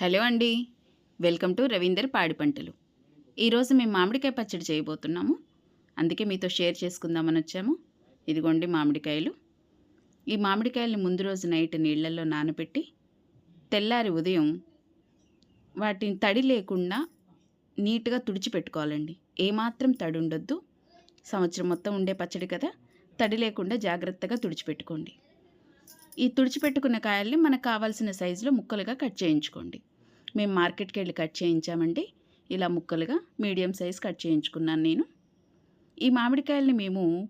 Hello అండి. Welcome to Ravinder పాడి పంటలు. ఈరోజు మేము మామిడికాయ పచ్చడి చేయబోతున్నాము. అందుకే మీతో షేర్ చేసుకుందామని వచ్చాము. ఇదిగోండి మామిడికాయలు. ఈ మామిడికాయలను ముందు రోజు నైట్ నీళ్ళలో నానబెట్టి తెల్లారి ఉదయం వాటిని తడి లేకుండా నీట్గా తుడిచిపెట్టుకోవాలండి ఏమాత్రం తడి ఉండొద్దు. సంవత్సరం మొత్తం ఉండే పచ్చడి కదా. తడి లేకుండా జాగ్రత్తగా తుడిచిపెట్టుకోండి ఈ తుడిచిపెట్టుకున్న కాయల్ని మనకు కావాల్సిన సైజులో ముక్కలుగా కట్ చేయించుకోండి. మేము మార్కెట్కి వెళ్ళి కట్ చేయించామండి. ఇలా ముక్కలుగా మీడియం సైజ్ కట్ చేయించుకున్నాను నేను. ఈ మామిడికాయల్ని మేము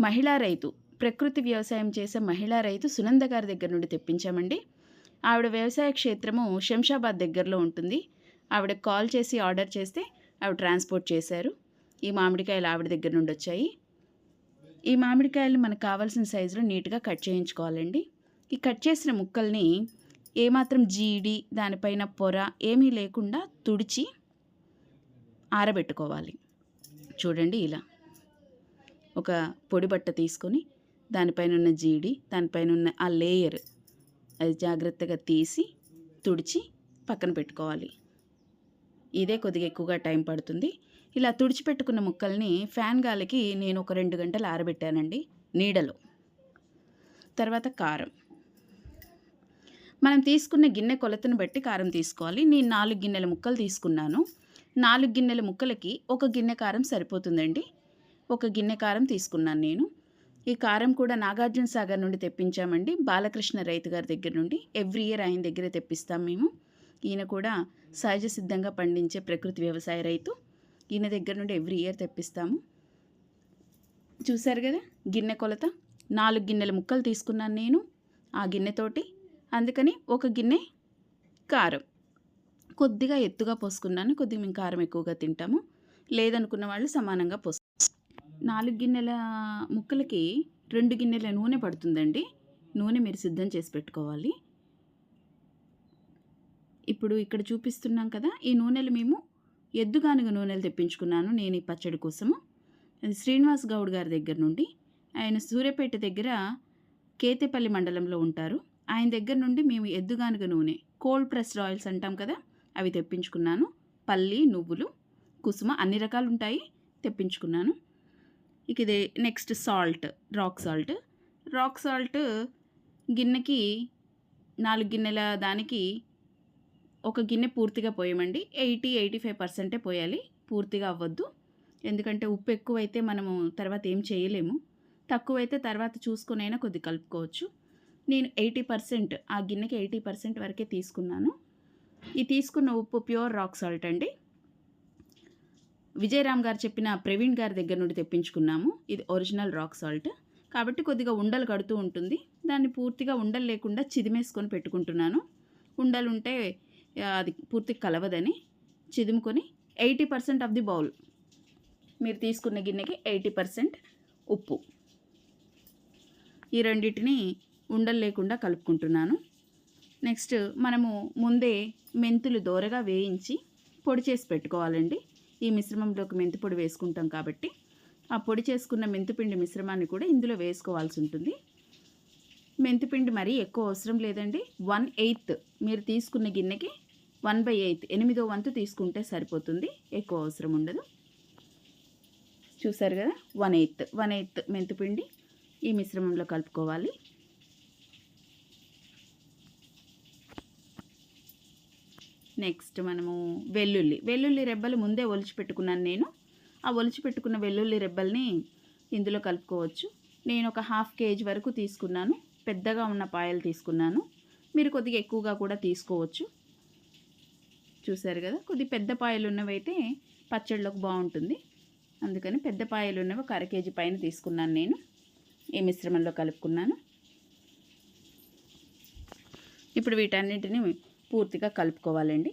మహిళా రైతు ప్రకృతి వ్యవసాయం చేసే మహిళా రైతు సునంద గారి దగ్గర నుండి తెప్పించామండి. ఆవిడ వ్యవసాయ క్షేత్రము శంషాబాద్ దగ్గరలో ఉంటుంది. ఆవిడ కాల్ చేసి ఆర్డర్ చేస్తే ఆవిడ ట్రాన్స్పోర్ట్ చేశారు. ఈ మామిడికాయలు ఆవిడ దగ్గర నుండి వచ్చాయి. ఈ మామిడికాయలు మనకు కావాల్సిన సైజులో నీట్గా కట్ చేయించుకోవాలండి. ఈ కట్ చేసిన ముక్కల్ని ఏమాత్రం జీడి దానిపైన పొర ఏమీ లేకుండా తుడిచి ఆరబెట్టుకోవాలి. చూడండి ఇలా. ఒక పొడి బట్ట తీసుకొని దానిపైన ఉన్న జీడి దానిపైన ఉన్న ఆ లేయర్ అది జాగ్రత్తగా తీసి తుడిచి పక్కన పెట్టుకోవాలి. ఇదే కొద్దిగా ఎక్కువగా టైం పడుతుంది. ఇలా తుడిచిపెట్టుకున్న ముక్కల్ని ఫ్యాన్ గాలికి నేను ఒక రెండు గంటలు ఆరబెట్టానండి నీడలో. తర్వాత కారం. మనం తీసుకున్న గిన్నె కొలతను బట్టి కారం తీసుకోవాలి. నేను నాలుగు గిన్నెల ముక్కలు తీసుకున్నాను. నాలుగు గిన్నెల ముక్కలకి ఒక గిన్నె కారం సరిపోతుందండి. ఒక గిన్నె కారం తీసుకున్నాను నేను. ఈ కారం కూడా నాగార్జున సాగర్ నుండి తెప్పించామండి. బాలకృష్ణ రైతు గారి దగ్గర నుండి. ఎవ్రీ ఇయర్ ఆయన దగ్గరే తెప్పిస్తాం మేము. ఈయన కూడా సహజ సిద్ధంగా పండించే ప్రకృతి వ్యవసాయ రైతు ఈయన దగ్గర నుండి ఎవ్రీ ఇయర్ తెప్పిస్తాము. చూశారు కదా? గిన్నె కొలత. నాలుగు గిన్నెల ముక్కలు తీసుకున్నాను నేను ఆ గిన్నెతోటి. అందుకని ఒక గిన్నె కారం. కొద్దిగా ఎత్తుగా పోసుకున్నాను. కొద్దిగా మేము కారం ఎక్కువగా తింటాము. లేదనుకున్న వాళ్ళు సమానంగా పోసు. నాలుగు గిన్నెల ముక్కలకి రెండు గిన్నెల నూనె పడుతుందండి. నూనె మీరు సిద్ధం చేసి పెట్టుకోవాలి. ఇప్పుడు ఇక్కడ చూపిస్తున్నాం కదా ఈ నూనెలు మేము ఎద్దుగానుగ నూనెలు తెప్పించుకున్నాను నేను ఈ పచ్చడి కోసము. అది శ్రీనివాస్ గౌడ్ గారి దగ్గర నుండి ఆయన సూర్యాపేట దగ్గర కేతేపల్లి మండలంలో ఉంటారు. ఆయన దగ్గర నుండి మేము ఎద్దుగానుగ నూనె కోల్డ్ ప్రెస్డ్ ఆయిల్స్ అంటాం కదా అవి తెప్పించుకున్నాను. పల్లి నువ్వులు కుసుమ అన్ని రకాలు ఉంటాయి తెప్పించుకున్నాను. ఇక ఇది next salt rock salt. Rock salt గిన్నెకి నాలుగు గిన్నెల దానికి ఒక గిన్నె పూర్తిగా పోయమండి. ఎయిటీ ఎయిటీ ఫైవ్ పర్సెంటే పోయాలి. పూర్తిగా అవ్వద్దు. ఎందుకంటే ఉప్పు ఎక్కువైతే మనము తర్వాత ఏం చేయలేము. తక్కువైతే తర్వాత చూసుకునైనా కొద్ది కలుపుకోవచ్చు. నేను ఎయిటీ పర్సెంట్ ఆ గిన్నెకి ఎయిటీ పర్సెంట్ వరకే తీసుకున్నాను. ఈ తీసుకున్న ఉప్పు ప్యూర్ రాక్ సాల్ట్ అండి. విజయరామ్ గారు చెప్పిన ప్రవీణ్ గారి దగ్గర నుండి తెప్పించుకున్నాము. ఇది ఒరిజినల్ రాక్ సాల్ట్. కాబట్టి కొద్దిగా ఉండలు కడుతూ ఉంటుంది. దాన్ని పూర్తిగా ఉండలు లేకుండా చిదిమేసుకొని పెట్టుకుంటున్నాను. ఉండలు ఉంటే అది పూర్తి కలవదని చిదుముకొని eighty percent of the bowl. మీరు తీసుకున్న గిన్నెకి ఎయిటీ పర్సెంట్ ఉప్పు. ఈ రెండింటిని ఉండలు లేకుండా కలుపుకుంటున్నాను. నెక్స్ట్ మనము ముందే మెంతులు దోరగా వేయించి పొడి చేసి పెట్టుకోవాలండి. ఈ మిశ్రమంలోకి మెంతి పొడి వేసుకుంటాం కాబట్టి. ఆ పొడి చేసుకున్న మెంతిపిండి మిశ్రమాన్ని కూడా ఇందులో వేసుకోవాల్సి ఉంటుంది. మెంతిపిండి మరీ ఎక్కువ అవసరం లేదండి. వన్ ఎయిత్ మీరు తీసుకున్న గిన్నెకి వన్ బై ఎయిత్ ఎనిమిదో వంతు తీసుకుంటే సరిపోతుంది. ఎక్కువ అవసరం ఉండదు. చూసారు కదా? వన్ ఎయిత్ వన్ ఎయిత్ మెంతిపిండి ఈ మిశ్రమంలో కలుపుకోవాలి. నెక్స్ట్ మనము వెల్లుల్లి వెల్లుల్లి రెబ్బలు ముందే ఒలిచి పెట్టుకున్నాను నేను. ఆ ఒలిచి పెట్టుకున్న వెల్లుల్లి రెబ్బల్ని ఇందులో కలుపుకోవచ్చు. నేను ఒక హాఫ్ కేజీ వరకు తీసుకున్నాను. పెద్దగా ఉన్న పాయలు తీసుకున్నాను. మీరు కొద్దిగా ఎక్కువగా కూడా తీసుకోవచ్చు. చూసారు కదా కొద్ది పెద్ద పాయలు ఉన్నవైతే పచ్చళ్ళకు బాగుంటుంది అందుకని పెద్ద పాయలు ఉన్నవి ఒక అర కేజీ పైన తీసుకున్నాను నేను. ఈ మిశ్రమంలో కలుపుకున్నాను. ఇప్పుడు వీటన్నిటిని పూర్తిగా కలుపుకోవాలండి.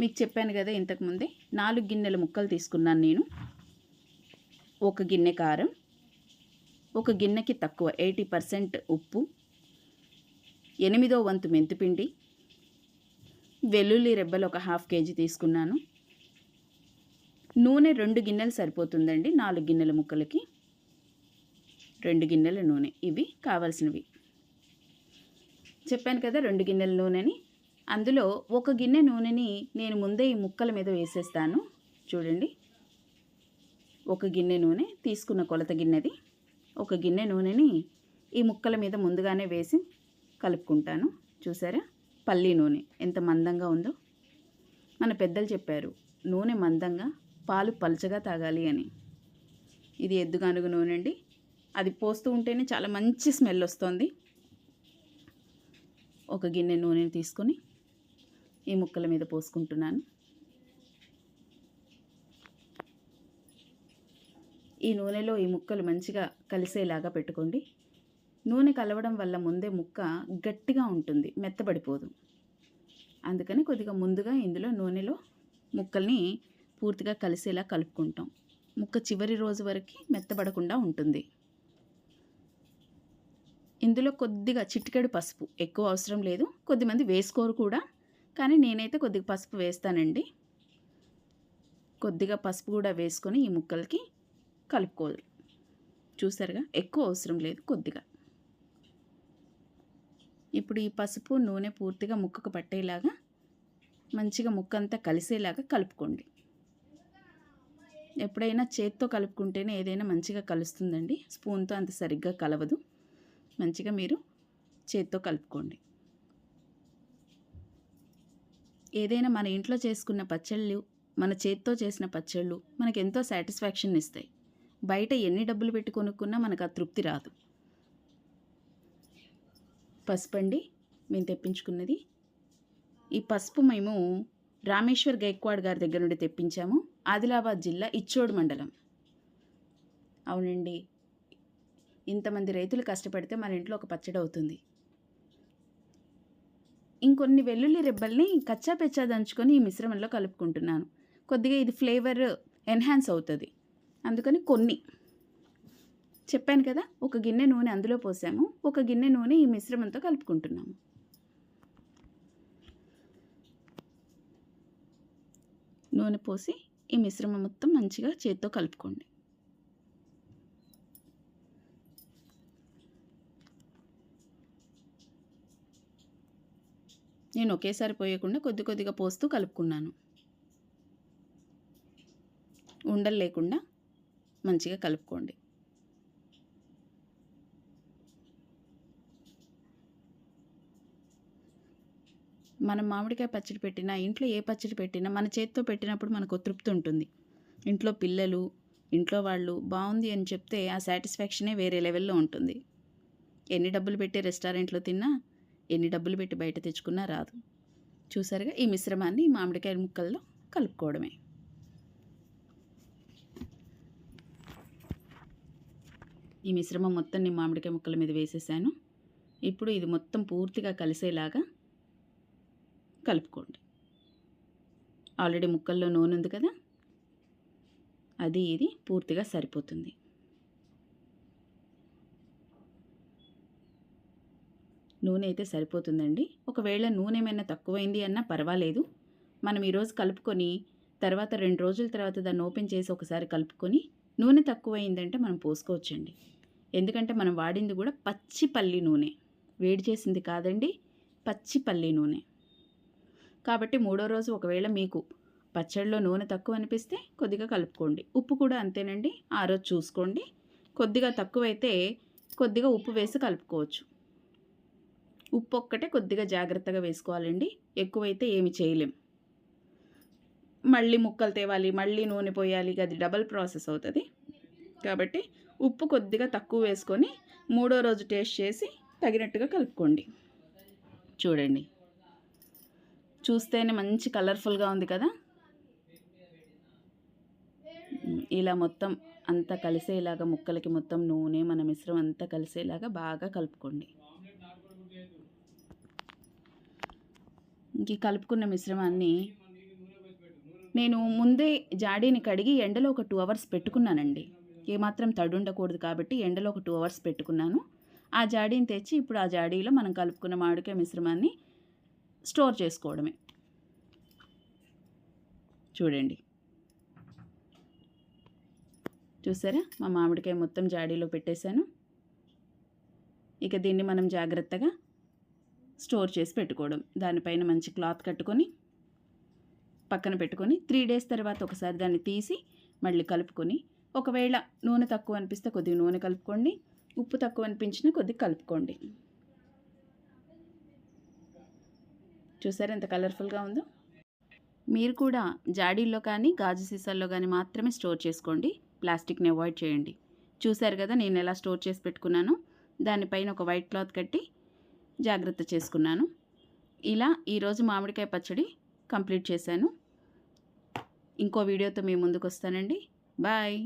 మీకు చెప్పాను కదా ఇంతకుముందే నాలుగు గిన్నెల ముక్కలు తీసుకున్నాను నేను. ఒక గిన్నె కారం ఒక గిన్నెకి తక్కువ ఎయిటీ పర్సెంట్ ఉప్పు ఎనిమిదో వంతు మెంతిపిండి వెల్లుల్లి రెబ్బలు ఒక హాఫ్ కేజీ తీసుకున్నాను. నూనె రెండు గిన్నెలు సరిపోతుందండి నాలుగు గిన్నెల ముక్కలకి. రెండు గిన్నెల నూనె ఇవి కావాల్సినవి. చెప్పాను కదా రెండు గిన్నెల నూనెని. అందులో ఒక గిన్నె నూనెని నేను ముందే ఈ ముక్కల మీద వేసేస్తాను. చూడండి. ఒక గిన్నె నూనె తీసుకున్న కొలత గిన్నెది. ఒక గిన్నె నూనెని ఈ ముక్కల మీద ముందుగానే వేసి కలుపుకుంటాను. చూసారా? పల్లీ నూనె ఎంత మందంగా ఉందో. మన పెద్దలు చెప్పారు నూనె మందంగా పాలు పలుచగా తాగాలి అని. ఇది ఎద్దుగానుగు నూనె అండి. అది పోస్తూ ఉంటేనే చాలా మంచి స్మెల్ వస్తుంది. ఒక గిన్నె నూనెని తీసుకొని ఈ ముక్కల మీద పోసుకుంటున్నాను. ఈ నూనెలో ఈ ముక్కలు మంచిగా కలిసేలాగా పెట్టుకోండి. నూనె కలవడం వల్ల ముందే ముక్క గట్టిగా ఉంటుంది మెత్తబడిపోదు. అందుకని కొద్దిగా ముందుగా ఇందులో నూనెలో ముక్కల్ని పూర్తిగా కలిసేలా కలుపుకుంటాం. ముక్క చివరి రోజు వరకు మెత్తబడకుండా ఉంటుంది. ఇందులో కొద్దిగా చిటికెడు పసుపు ఎక్కువ అవసరం లేదు. కొద్దిమంది వేసుకోరు కూడా. కానీ నేనైతే కొద్దిగా పసుపు వేస్తానండి. కొద్దిగా పసుపు కూడా వేసుకొని ఈ ముక్కలకి కలుపుకోదు చూసారుగా? ఎక్కువ అవసరం లేదు కొద్దిగా. ఇప్పుడు ఈ పసుపు నూనె పూర్తిగా ముక్కకు పట్టేలాగా మంచిగా ముక్క అంతా కలిసేలాగా కలుపుకోండి. ఎప్పుడైనా చేత్తో కలుపుకుంటేనే ఏదైనా మంచిగా కలుస్తుందండి. స్పూన్తో అంత సరిగ్గా కలవదు. మంచిగా మీరు చేత్తో కలుపుకోండి. ఏదైనా మన ఇంట్లో చేసుకున్న పచ్చళ్ళు మన చేత్తో చేసిన పచ్చళ్ళు మనకు ఎంతో సాటిస్ఫాక్షన్ ఇస్తాయి బయట ఎన్ని డబ్బులు పెట్టి కొనుక్కున్నా మనకు ఆ తృప్తి రాదు. పసుపు అండి మేము తెప్పించుకున్నది. ఈ పసుపు మేము రామేశ్వర్ గైక్వాడ్ గారి దగ్గర నుండి తెప్పించాము. ఆదిలాబాద్ జిల్లా ఇచ్చోడు మండలం. అవునండి. ఇంతమంది రైతులు కష్టపడితే మన ఇంట్లో ఒక పచ్చడి అవుతుంది. ఇంకొన్ని వెల్లుల్లి రెబ్బల్ని కచ్చా పెచ్చా దంచుకొని ఈ మిశ్రమంలో కలుపుకుంటున్నాను. కొద్దిగా ఇది ఫ్లేవర్ ఎన్హాన్స్ అవుతుంది. అందుకని కొన్ని. చెప్పాను కదా ఒక గిన్నె నూనె అందులో పోసాము. ఒక గిన్నె నూనె ఈ మిశ్రమంతో కలుపుకుంటున్నాము. నూనె పోసి ఈ మిశ్రమం మొత్తం మంచిగా చేత్తో కలుపుకోండి. నేను ఒకేసారి పోయకుండా కొద్ది కొద్దిగా పోస్తూ కలుపుకున్నాను. ఉండలు లేకుండా మంచిగా కలుపుకోండి. మనం మామిడికాయ పచ్చడి పెట్టినా ఇంట్లో ఏ పచ్చడి పెట్టినా మన చేత్తో పెట్టినప్పుడు మనకు తృప్తి ఉంటుంది. ఇంట్లో పిల్లలు ఇంట్లో వాళ్ళు బాగుంది అని చెప్తే ఆ సాటిస్ఫాక్షనే వేరే లెవెల్లో ఉంటుంది. ఎన్ని డబ్బులు పెట్టి రెస్టారెంట్లో తిన్నా ఎన్ని డబ్బులు పెట్టి బయట తెచ్చుకున్నా రాదు. చూసారుగా ఈ మిశ్రమాన్ని మామిడికాయ ముక్కల్లో కలుపుకోవడమే. ఈ మిశ్రమం మొత్తం నేను మామిడికాయ ముక్కల మీద వేసేసాను. ఇప్పుడు ఇది మొత్తం పూర్తిగా కలిసేలాగా కలుపుకోండి. ఆల్రెడీ ముక్కల్లో నూనె ఉంది కదా? అది ఇది పూర్తిగా సరిపోతుంది. నూనె అయితే సరిపోతుందండి. ఒకవేళ నూనె ఏమైనా తక్కువైంది అన్నా పర్వాలేదు. మనం ఈరోజు కలుపుకొని తర్వాత రెండు రోజుల తర్వాత దాన్ని ఓపెన్ చేసి ఒకసారి కలుపుకొని నూనె తక్కువైందంటే మనం పోసుకోవచ్చండి. ఎందుకంటే మనం వాడింది కూడా పచ్చి పల్లి నూనె. వేడి చేసింది కాదండి పచ్చి పల్లి నూనె. కాబట్టి మూడో రోజు ఒకవేళ మీకు పచ్చడిలో నూనె తక్కువ అనిపిస్తే కొద్దిగా కలుపుకోండి. ఉప్పు కూడా అంతేనండి. ఆ రోజు చూసుకోండి. కొద్దిగా తక్కువైతే కొద్దిగా ఉప్పు వేసి కలుపుకోవచ్చు. ఉప్పు ఒక్కటే కొద్దిగా జాగ్రత్తగా వేసుకోవాలండి. ఎక్కువైతే ఏమి చేయలేం. మళ్ళీ ముక్కలు తేవాలి మళ్ళీ నూనె పోయాలి అది డబల్ ప్రాసెస్ అవుతుంది. కాబట్టి ఉప్పు కొద్దిగా తక్కువ వేసుకొని మూడో రోజు టేస్ట్ చేసి తగినట్టుగా కలుపుకోండి. చూడండి. చూస్తేనే మంచి కలర్ఫుల్గా ఉంది కదా? ఇలా మొత్తం అంతా కలిసేలాగా ముక్కలకి మొత్తం నూనె మన మిశ్రమం అంతా కలిసేలాగా బాగా కలుపుకోండి. ఇంక కలుపుకున్న మిశ్రమాన్ని నేను ముందే జాడీని కడిగి ఎండలో ఒక టూ అవర్స్ పెట్టుకున్నానండి. ఏమాత్రం తడి ఉండకూడదు కాబట్టి ఎండలో ఒక టూ అవర్స్ పెట్టుకున్నాను. ఆ జాడీని తెచ్చి ఇప్పుడు ఆ జాడీలో మనం కలుపుకున్న మామిడికాయ మిశ్రమాన్ని స్టోర్ చేసుకోవడమే. చూడండి. చూసారా? మా మామిడికాయ మొత్తం జాడీలో పెట్టేశాను. ఇక దీన్ని మనం జాగ్రత్తగా స్టోర్ చేసి పెట్టుకోవడం. దానిపైన మంచి క్లాత్ కట్టుకొని పక్కన పెట్టుకొని త్రీ డేస్ తర్వాత ఒకసారి దాన్ని తీసి మళ్ళీ కలుపుకొని ఒకవేళ నూనె తక్కువ అనిపిస్తే కొద్దిగా నూనె కలుపుకోండి. ఉప్పు తక్కువ అనిపించినా కొద్దిగా కలుపుకోండి. చూసారు ఎంత కలర్ఫుల్గా ఉందో? మీరు కూడా జాడీల్లో కానీ గాజు సీసాల్లో కానీ మాత్రమే స్టోర్ చేసుకోండి. ప్లాస్టిక్ని అవాయిడ్ చేయండి. చూశారు కదా నేను ఎలా స్టోర్ చేసి పెట్టుకున్నాను? దానిపైన ఒక వైట్ క్లాత్ కట్టి జాగ్రత్త చేసుకున్నాను. ఇలా ఈరోజు మామిడికాయ పచ్చడి కంప్లీట్ చేశాను. ఇంకో వీడియోతో మీ ముందుకు వస్తానండి. బాయ్